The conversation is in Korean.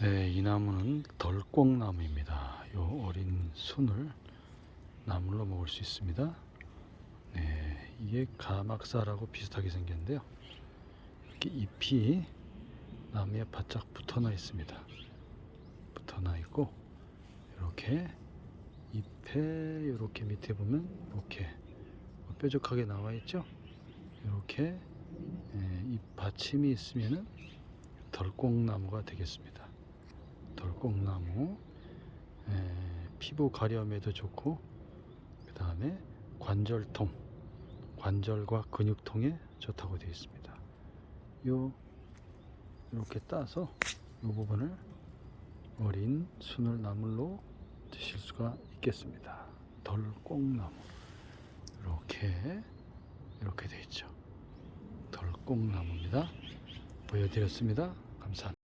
네, 이 나무는 덜꽁나무입니다. 요 어린 순을 나물로 먹을 수 있습니다. 네, 이게 가막사라고 비슷하게 생겼는데요. 이렇게 잎이 나무에 바짝 붙어나 있습니다. 붙어나 있고 이렇게 잎에 이렇게 밑에 보면 이렇게 뾰족하게 나와 있죠. 이렇게 예, 잎 받침이 있으면은 덜꽁나무가 되겠습니다. 덜꽁나무 에, 피부 가려움에도 좋고 그 다음에 관절통 관절과 근육통에 좋다고 되어 있습니다. 요 이렇게 따서 요 부분을 어린 순을 나물로 드실 수가 있겠습니다. 덜꽁나무 이렇게 이렇게 되어 있죠. 덜꽁나무입니다. 보여드렸습니다. 감사합니다.